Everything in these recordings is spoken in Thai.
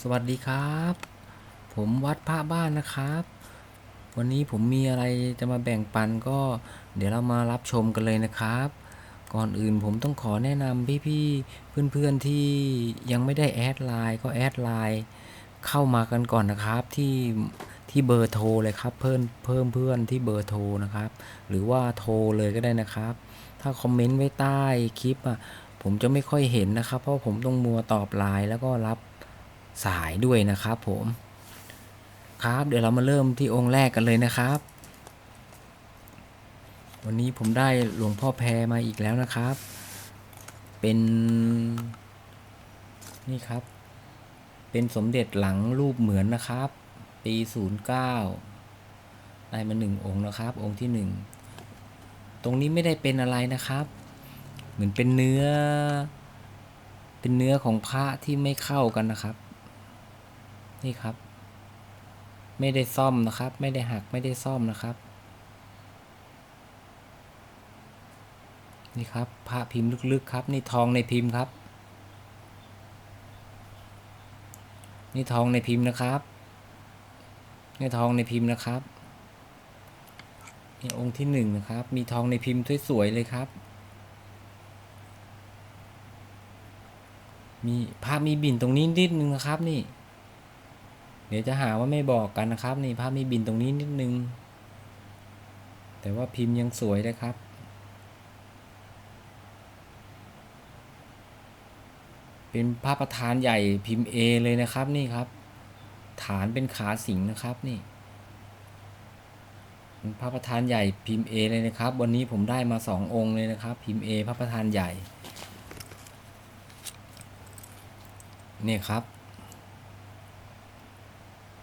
สวัสดีครับ ผมวัดพระบ้านนะครับ วันนี้ผมมีอะไรจะมาแบ่งปันก็ เดี๋ยวเรามารับชมกันเลยนะครับ ก่อนอื่นผมต้องขอแนะนำพี่ๆเพื่อนๆที่ยังไม่ได้แอดไลน์ก็แอดไลน์เข้ามากันก่อนนะครับที่ที่เบอร์โทรเลยครับ เพิ่มเพิ่มเพื่อนที่เบอร์โทรนะครับ หรือว่าโทรเลยก็ได้นะครับ ถ้าคอมเมนต์ไว้ใต้คลิปอะผมจะไม่ค่อยเห็นนะครับ เพราะผมต้องมัวตอบไลน์แล้วก็รับ สายด้วยนะครับผมครับเดี๋ยวเรามาเริ่มที่องค์แรกกันเลยนะครับ วันนี้ผมได้หลวงพ่อแพรมาอีกแล้วนะครับ เป็นนี่ครับ เป็นสมเด็จหลังรูปเหมือนนะครับ ปี 09 ได้มาหนึ่งองค์นะครับ องค์ที่หนึ่งตรงนี้ไม่ได้เป็นอะไรนะครับ เหมือนเป็นเนื้อ เป็นเนื้อของพระที่ไม่เข้ากันนะครับ นี่ครับ ไม่ได้ซ่อมนะครับ ไม่ได้หักไม่ได้ซ่อมนะครับ นี่ครับพระพิมพ์ลึกๆครับนี่ทองในพิมพ์ครับ นี่ทองในพิมพ์นะครับนี่ทองในพิมพ์นะครับนี่องค์ที่หนึ่งนะครับ มีทองในพิมพ์สวยๆเลยครับมีพระมีบินตรงนี้นิดนึงนะครับนี่ เดี๋ยวจะหาว่าไม่บอกกันนะครับ นี่ภาพมีบินตรงนี้นิดนึง แต่ว่าพิมพ์ยังสวยเลยครับเป็นพระประธานใหญ่พิมพ์ A เลยนะครับนี่ครับ ฐานเป็นขาสิงนะครับนี่เป็นพระประธานใหญ่พิมพ์ A เลยนะครับ วันนี้ผมได้มาสององค์เลยนะครับ พิมพ์ A พระประธานใหญ่นี่ครับ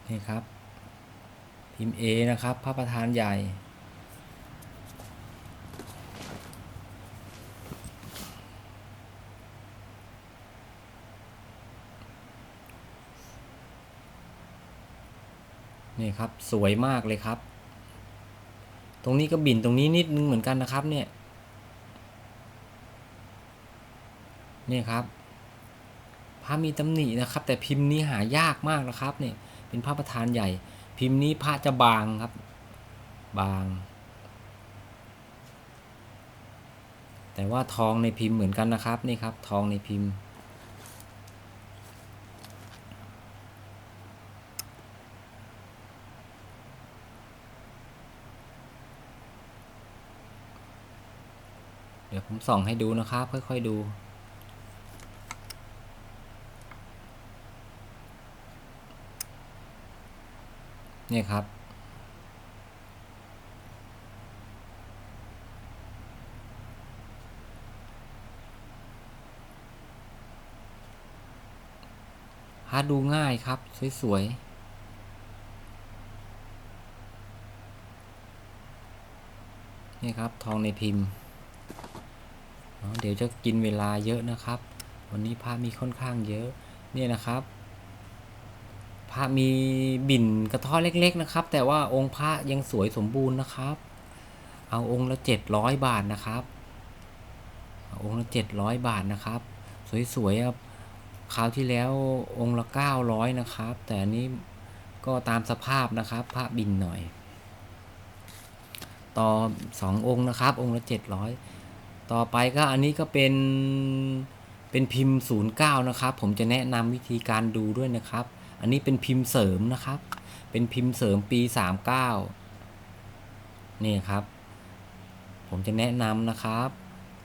นี่ครับ พิมพ์ A นะครับ พระประธานใหญ่ นี่ครับ สวยมากเลยครับ ตรงนี้ก็บินตรงนี้นิดนึงเหมือนกันนะครับเนี่ย นี่ครับพระมีตำหนินะครับ แต่พิมพ์นี้หายากมากนะครับเนี่ย เป็นพระประธานใหญ่ พิมพ์นี้พระจะบางครับ บาง แต่ว่าทองในพิมพ์เหมือนกันนะครับนี่ครับ ทองในพิมพ์ เดี๋ยวผมส่องให้ดูนะครับ ค่อย ๆ ดู นี่ครับ หาดูง่ายครับ สวยๆนี่ครับทองในพิมพ์ เดี๋ยวจะกินเวลาเยอะนะครับ วันนี้พระมีค่อนข้างเยอะเนี่ยนะครับ พระมีบิ่นกระท้อเล็กๆนะครับ แต่ว่าองค์พระยังสวยสมบูรณ์นะครับ เอาองค์ละเจ็ดร้อยบาทนะครับเอาองค์ละเจ็ดร้อยบาทนะครับ สวยๆครับคราวที่แล้วองค์ละเก้าร้อยนะครับ แต่อันนี้ก็ตามสภาพนะครับ พระบินหน่อย ต่อสององค์นะครับ องค์ละเจ็ดร้อยต่อไปก็อันนี้ก็เป็นเป็นพิมพ์ 09 นะครับ ผมจะแนะนำวิธีการดูด้วยนะครับ อันนี้เป็นพิมพ์เสริมนะครับ เป็นพิมพ์เสริมปี 39 นี่ครับ ผมจะแนะนำนะครับ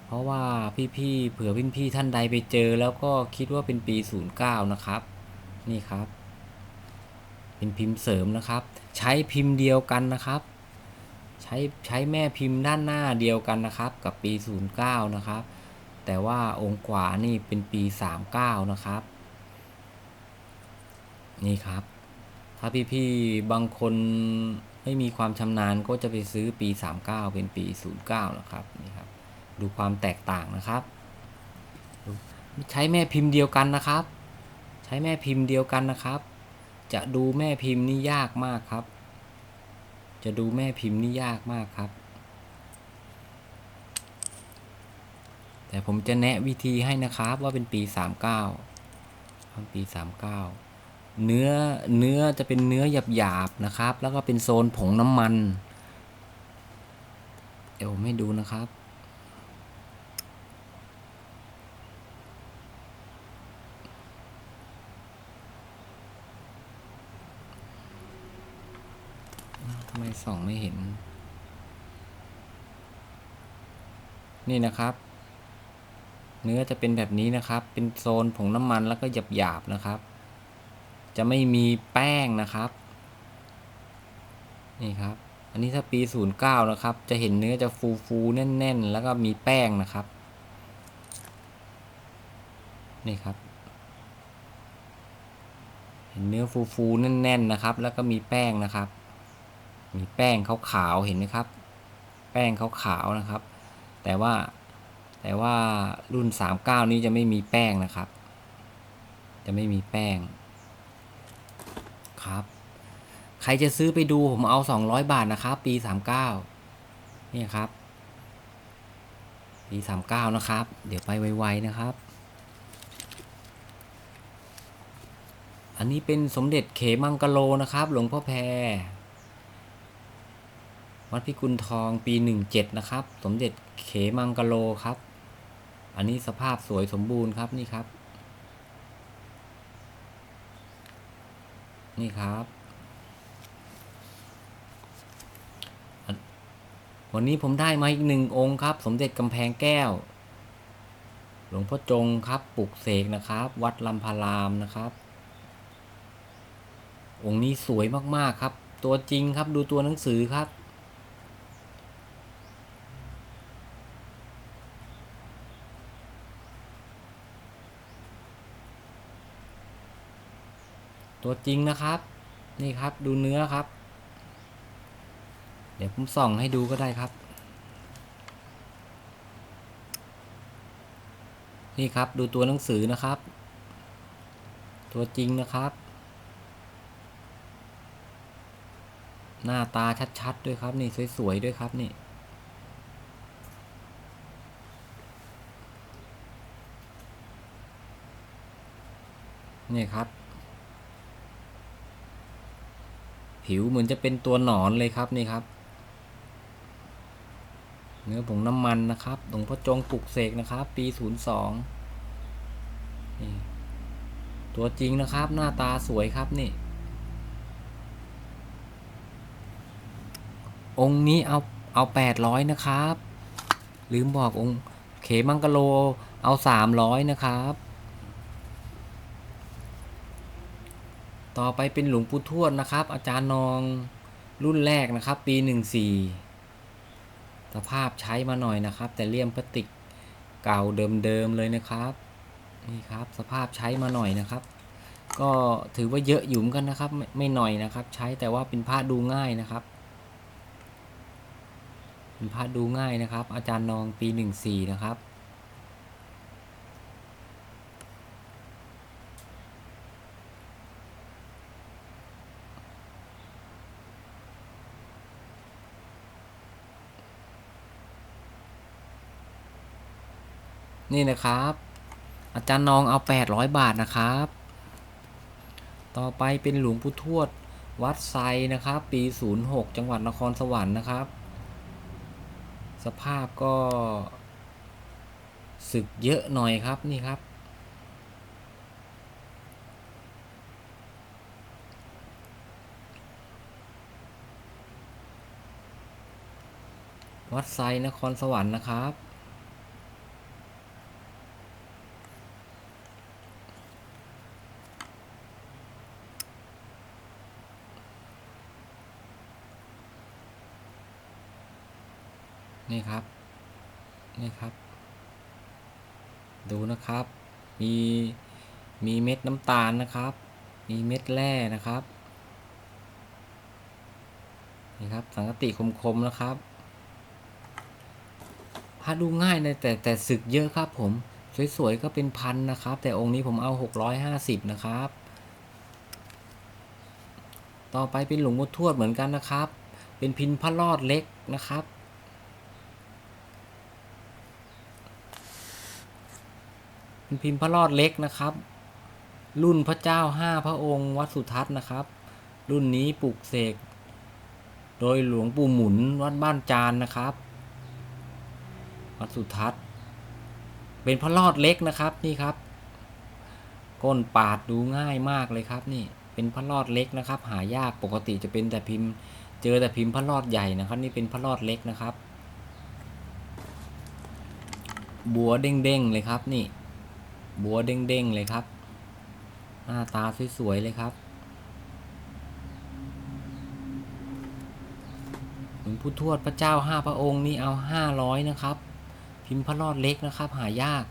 เพราะว่าพี่ๆเผื่อพี่ๆท่านใดไปเจอ แล้วก็คิดว่าเป็นปี 09 นะครับ นี่ครับ เป็นพิมพ์เสริมนะครับ ใช้พิมพ์เดียวกันนะครับ ใช้ใช้แม่พิมพ์ด้านหน้าเดียวกันนะครับ กับปี 09 นะครับ แต่ว่าองค์ขวานี่เป็นปี 39 นะครับ นี่ครับ ถ้าพี่ๆบางคนไม่มีความชำนาญก็จะไปซื้อปี 39 เป็นปี 09นะครับนี่ครับ ดูความแตกต่างนะครับ ใช้แม่พิมพ์เดียวกันนะครับ ใช้แม่พิมพ์เดียวกันนะครับ จะดูแม่พิมพ์นี่ยากมากครับ จะดูแม่พิมพ์นี่ยากมากครับ แต่ผมจะแนะวิธีให้นะครับว่าเป็นปี 39เป็นปี 39 เนื้อเนื้อจะเป็นเนื้อหยาบๆนะครับ แล้วก็เป็นโซนผงน้ำมันเดี๋ยวผมให้ดูนะครับทำไมส่องไม่เห็น นี่นะครับ เนื้อจะเป็นแบบนี้นะครับ เป็นโซนผงน้ำมันแล้วก็หยาบๆนะครับ จะไม่มีแป้งนะครับ นี่ครับ อันนี้ถ้าปี 09 นะครับ จะเห็นเนื้อจะฟูฟูแน่น ๆ แล้วก็มีแป้งนะครับ นี่ครับ เห็นเนื้อฟูฟูแน่น ๆ นะครับ แล้วก็มีแป้งนะครับ มีแป้งขาวๆเห็นไหมครับ แป้งขาวๆนะครับ แต่ว่าแต่ว่ารุ่น 39 นี้จะไม่มีแป้งนะครับ จะไม่มีแป้ง ครับ ใครจะซื้อไปดูผมเอา 200 บาทนะครับ ปี 39นี่ครับ ปี 39 นะครับ เดี๋ยวไปไวๆนะครับ อันนี้เป็นสมเด็จเขมังกะโลนะครับ หลวงพ่อแพรวัดพิกุลทองปี 17 นะครับ สมเด็จเขมังกะโลครับ อันนี้สภาพสวยสมบูรณ์ครับนี่ครับ นี่ครับ วันนี้ผมได้มาอีกหนึ่งองค์ครับ สมเด็จกำแพงแก้ว หลวงพ่อจงครับปลุกเสกนะครับ วัดลำพารามนะครับ องค์นี้สวยมากๆครับ ตัวจริงครับดูตัวหนังสือครับ ตัวจริงนะครับ นี่ครับดูเนื้อครับ เดี๋ยวผมส่องให้ดูก็ได้ครับ นี่ครับดูตัวหนังสือนะครับ ตัวจริงนะครับ หน้าตาชัดๆด้วยครับ นี่สวยๆด้วยครับนี่นี่ครับ ผิวเหมือนจะเป็นตัวหนอนเลยครับนี่ครับ เนื้อผงน้ำมันนะครับหลวงพ่อจงปลุกเสกนะครับ ปีศูนย์สองนี่ตัวจริงนะครับ หน้าตาสวยครับนี่ องค์นี้เอาเอาแปดร้อยนะครับ ลืมบอกองค์เขมังกะโลเอาสามร้อยนะครับ ต่อไปเป็นหลวงปู่ทวดนะครับ อาจารย์นองรุ่นแรกนะครับ ปีหนึ่งสี่สภาพใช้มาหน่อยนะครับ แต่เลี่ยมพลาสติกเก่าเดิมๆเลยนะครับนี่ครับสภาพใช้มาหน่อยนะครับ ก็ถือว่าเยอะอยู่มกันนะครับไมไม่หน่อยนะครับ ใช้แต่ว่าเป็นผ้าดูง่ายนะครับ เป็นผ้าดูง่ายนะครับ อาจารย์นองปีหนึ่งสี่นะครับ นี่นะครับ อาจารย์นองเอา 800 บาทนะครับ ต่อไปเป็นหลวงปู่ทวดวัดไซนะครับ ปี 06 จังหวัดนครสวรรค์นะครับ สภาพก็สึกเยอะหน่อยครับนี่ครับ วัดไซนครสวรรค์นะครับ ครับ นี่ครับ ดูนะครับ มี มีเม็ดน้ำตาลนะครับ มีเม็ดแร่นะครับ นี่ครับ สังกติคมๆนะครับพาดูง่ายนะแต่แต่สึกเยอะครับ ผม สวยๆก็เป็นพันนะครับ แต่องค์นี้ผมเอา650นะครับ ต่อไปเป็นหลวงพ่อทวดเหมือนกันนะครับ เป็นพินพระรอดเล็กนะครับ เป็นพิมพ์พระรอดเล็กนะครับ รุ่นพระเจ้าห้าพระองค์ วัดสุทัศน์นะครับ รุ่นนี้ปลูกเสก โดยหลวงปู่หมุนวัดบ้านจานนะครับ วัดสุทัศน์ เป็นพระรอดเล็กนะครับนี่ครับ ก้นปาดดูง่ายมากเลยครับนี่เป็นพระรอดเล็กนะครับ หายากปกติจะเป็นแต่พิมพ์ เจอแต่พิมพ์พระรอดใหญ่นะครับ นี่เป็นพระรอดเล็กนะครับ บัวเด้งๆเลยครับนี่ บัวเด้งๆเลยครับ หน้าตาสวยๆเลยครับหลวงพุทวดพระเจ้าห้าพระองค์นี่เอาห้าร้อยนะครับ พิมพ์พระรอดเล็กนะครับ หายาก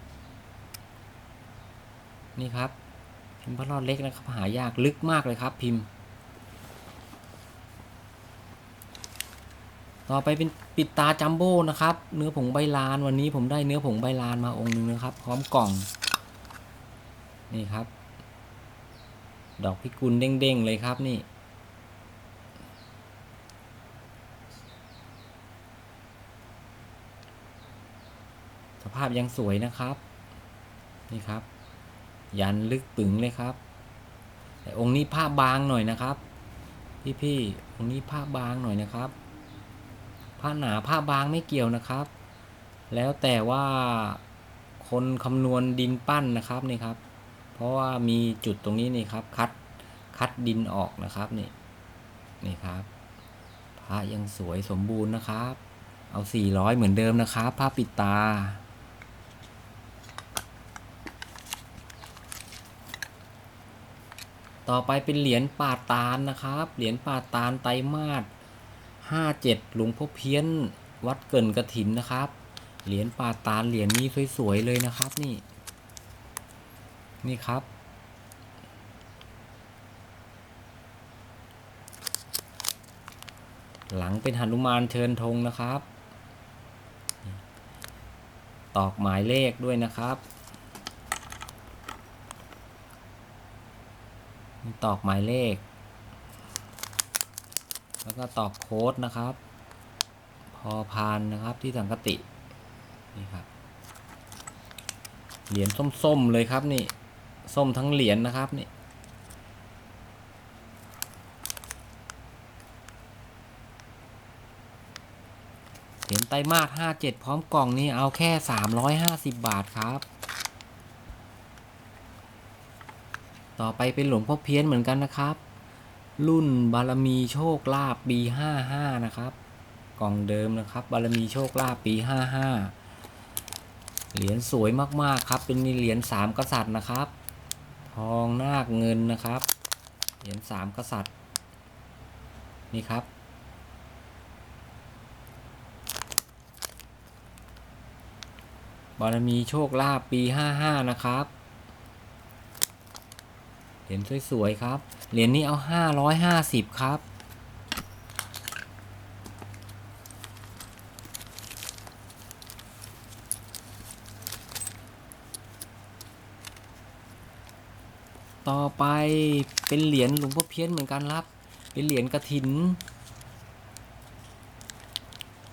นี่ครับ พิมพ์พระรอดเล็กนะครับ หายากลึกมากเลยครับพิมพ์ ต่อไปเป็นปิดตาจัมโบ้นะครับ เนื้อผงใบลานวันนี้ผมได้เนื้อผงใบลานมาองค์หนึงนะครับ พร้อมกล่อง นี่ครับ ดอกพิกุลเด้งๆเลยครับนี่ สภาพยังสวยนะครับ นี่ครับ ยันลึกปึงเลยครับ แต่องค์นี้ผ้าบางหน่อยนะครับ พี่ๆองค์นี้ผ้าบางหน่อยนะครับ ผ้าหนาผ้าบางไม่เกี่ยวนะครับ แล้วแต่ว่าคนคำนวณดินปั้นนะครับนี่ครับ เพราะว่ามีจุดตรงนี้นี่ครับ คัดคัดดินออกนะครับนี่นี่ครับพระยังสวยสมบูรณ์นะครับ เอา 400 เหมือนเดิมนะครับผ้าปิดตา ต่อไปเป็นเหรียญป่าตาลนะครับ เหรียญป่าตาลไตรมาสห้าเจ็ดหลวงพ่อเพี้ยน วัดเกินกระถินนะครับ เหรียญป่าตาลเหรียญนี้สวยๆเลยนะครับนี่ นี่ครับ หลังเป็นหนุมานเชิญธงนะครับ ตอกหมายเลขด้วยนะครับตอกหมายเลข แล้วก็ตอกโค้ดนะครับ พอพานนะครับที่สังกติ นี่ครับ เหรียญส้มๆเลยครับนี่ ส้มทั้งเหรียญนะครับนี่เหรียญไตมาสห้าเจ็ดพร้อมกล่องนี้เอาแค่สามร้อยห้าสิบบาทครับ ต่อไปเป็นหลวงพ่อเพี้ยนเหมือนกันนะครับ รุ่นบารมีโชคลาภปีห้าห้านะครับ กล่องเดิมนะครับ บารมีโชคลาภปีห้าห้าเหรียญสวยมาก ๆ ครับ เป็นเหรียญสามกษัตริย์นะครับ ทองนาคเงินนะครับ เหรียญสามกษัตริย์ นี่ครับ บารมีโชคลาภปีห้าห้านะครับ เหรียญสวยๆครับ เหรียญนี้เอาห้าร้อยห้าสิบครับ ต่อไปเป็นเหรียญหลวงพ่อเพี้ยนเหมือนกันครับ เป็นเหรียญกระถิน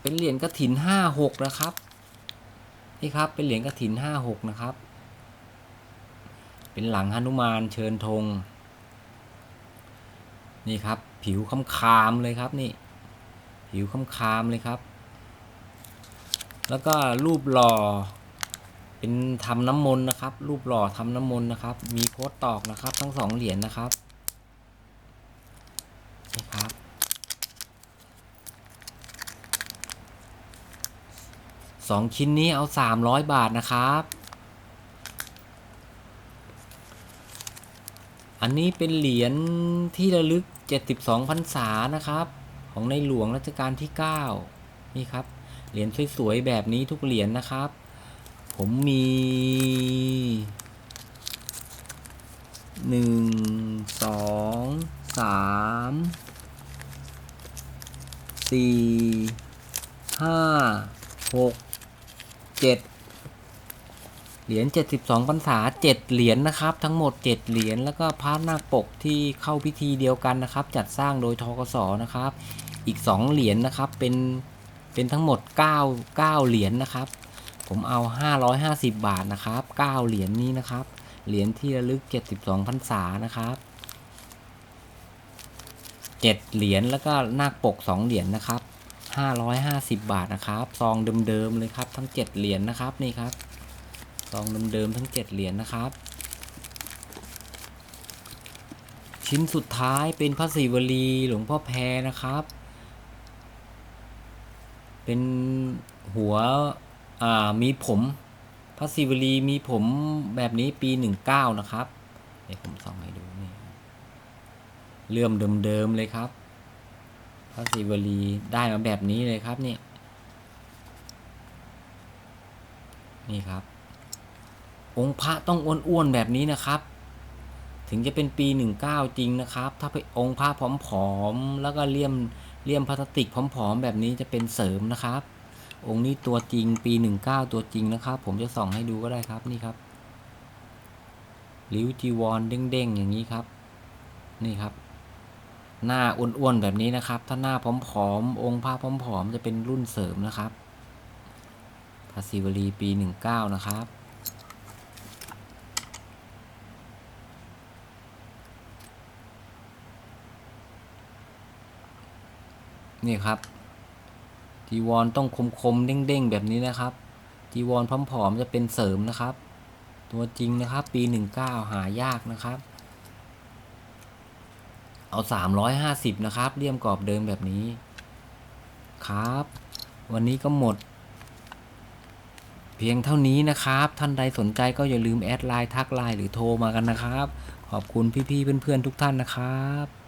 เป็นเหรียญกระถินห้าหกนะครับนี่ครับเป็นเหรียญกระถินห้าหกนะครับ เป็นหลังหนุมานเชิญธงนี่ครับ ผิวคำคามเลยครับนี่ ผิวคำคามเลยครับ แล้วก็รูปหล่อ เป็นทำน้ำมนต์นะครับ รูปหล่อทำน้ำมนต์นะครับ มีโค้ดตอกนะครับ ทั้งสองเหรียญนะครับนี่ครับสองชิ้นนี้เอาสามร้อยบาทนะครับ อันนี้เป็นเหรียญที่ระลึก72พรรษานะครับ ของในหลวงรัชกาลที่9นี่ครับ เหรียญสวยๆแบบนี้ทุกเหรียญนะครับ ผมมีหนึ่งสองสามสี่ห้าหกเจ็ดเหรียญ72พรรษา7เหรียญนะครับ ทั้งหมด7เหรียญแล้วก็พระนาคปกที่เข้าพิธีเดียวกันนะครับ จัดสร้างโดยทกสนะครับ อีก2เหรียญนะครับเป็นเป็นทั้งหมด9 9เหรียญนะครับ ผมเอา 550 บาทนะครับ 9 เหรียญนี้นะครับ เหรียญที่ระลึก 72พรรษานะครับเจ็ดเหรียญแล้วก็นาคปกสองเหรียญนะครับห้าร้อยห้าสิบบาทนะครับ ซองเดิมๆเลยครับ ทั้งเจ็ดเหรียญนะครับนี่ครับ ซองเดิมๆทั้งเจ็ดเหรียญนะครับ ชิ้นสุดท้ายเป็นพระศิวลีหลวงพ่อแพนะครับ เป็นหัว มีผมพระศิวลีมีผมแบบนี้ปีหนึ่งเก้านะครับเดี๋ยวผมส่องให้ดูนี่ครับเลื่อมเดิมๆเลยครับ พระศิวลีได้มาแบบนี้เลยครับนี่นี่ครับ องค์พระต้องอ้วนๆแบบนี้นะครับ ถึงจะเป็นปี 19 จริงนะครับ ถ้าไปองค์พระผอมๆแล้วก็เลี่ยมเลี่ยมพลาสติกผอมๆแบบนี้จะเป็นเสริมนะครับ องค์นี้ตัวจริงปี 19 ตัวจริงนะครับ ผมจะส่องให้ดูก็ได้ครับนี่ครับริ้วจีวรเด้งๆอย่างนี้ครับ นี่ครับ หน้าอ้วนๆแบบนี้นะครับ ถ้าหน้าผอมๆองค์พระผอมๆจะเป็นรุ่นเสริมนะครับพระศิวลีปี 19 นะครับนี่ครับ จีวรต้องคมๆเด้งๆ แบบนี้นะครับ จีวรผอมๆจะเป็นเสริมนะครับ ตัวจริงนะครับ ปี 19 หายากนะครับ เอา 350 นะครับเลี่ยมกรอบเดิมแบบนี้ ครับ วันนี้ก็หมด เพียงเท่านี้นะครับ ท่านใดสนใจก็อย่าลืมแอดไลน์ทักไลน์หรือโทรมากันนะครับ ขอบคุณพี่ๆเพื่อนๆทุกท่านนะครับ